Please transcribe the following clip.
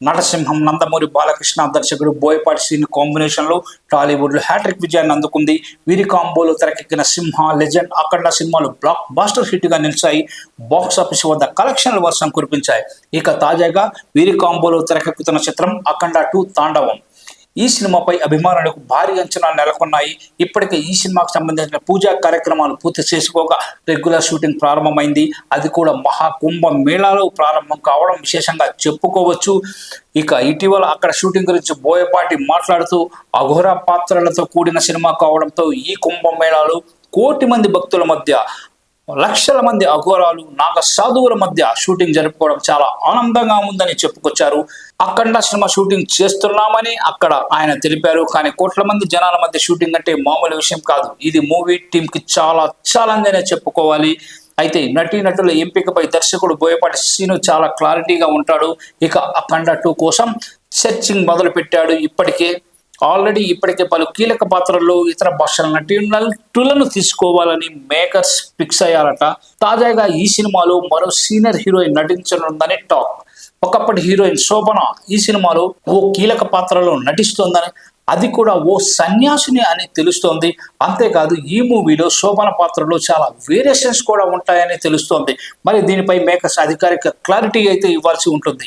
నటసింహం నందమూరి బాలకృష్ణ దర్శకుడు బోయపాటి శ్రీని కాంబినేషన్లో టాలీవుడ్లో హ్యాట్రిక్ విజయాన్ని అందుకుంది. వీరి కాంబోలో తెరకెక్కిన సింహ లెజెండ్ అఖండ సినిమాలు బ్లాక్ బాస్టర్ హిట్గా నిలిచాయి. బాక్స్ ఆఫీస్ వద్ద కలెక్షన్ల వర్షం కురిపించాయి. ఇక తాజాగా వీరి కాంబోలో తెరకెక్కుతున్న చిత్రం అఖండ టూ తాండవం. ఈ సినిమాపై అభిమానులకు భారీ అంచనాలు నెలకొన్నాయి. ఇప్పటికే ఈ సినిమాకు సంబంధించిన పూజా కార్యక్రమాలు పూర్తి చేసుకోక రెగ్యులర్ షూటింగ్ ప్రారంభమైంది. అది కూడా మహాకుంభ మేళాలో ప్రారంభం కావడం విశేషంగా చెప్పుకోవచ్చు. ఇక ఇటీవల అక్కడ షూటింగ్ గురించి బోయపాటి మాట్లాడుతూ అఘోర పాత్రలతో కూడిన సినిమా కావడంతో ఈ కుంభమేళాలు కోటి మంది భక్తుల మధ్య లక్షల మంది అఘోరాలు నాగ సాధువుల మధ్య షూటింగ్ జరుపుకోవడం చాలా ఆనందంగా ఉందని చెప్పుకొచ్చారు. అఖండ సినిమా షూటింగ్ చేస్తున్నామని అక్కడ ఆయన తెలిపారు. కానీ కోట్ల మంది జనాల మధ్య షూటింగ్ అంటే మామూలు విషయం కాదు. ఇది మూవీ టీమ్కి చాలా ఛాలెంజ్ అనే చెప్పుకోవాలి. అయితే నటీ నటుల ఎంపికపై దర్శకుడు బోయపాటి సీను చాలా క్లారిటీగా ఉంటాడు. ఇక అఖండ టూ కోసం సెర్చింగ్ మొదలు పెట్టాడు ఇప్పటికే. ఆల్రెడీ ఇప్పటికే పలు కీలక పాత్రల్లో ఇతర భాషల నటులను తీసుకోవాలని మేకర్స్ ఫిక్స్ అయ్యారట. తాజాగా ఈ సినిమాలో మరో సీనియర్ హీరోయిన్ నటించనుందని టాక్. ఒకప్పటి హీరోయిన్ శోభన ఈ సినిమాలో ఓ కీలక పాత్రలో నటిస్తోందని అది కూడా ఓ సన్యాసిని అని తెలుస్తోంది. అంతేకాదు ఈ మూవీలో శోభన పాత్రలో చాలా వేరియేషన్స్ కూడా ఉంటాయని తెలుస్తోంది. మరి దీనిపై మేకర్స్ అధికారిక క్లారిటీ అయితే ఇవ్వాల్సి ఉంటుంది.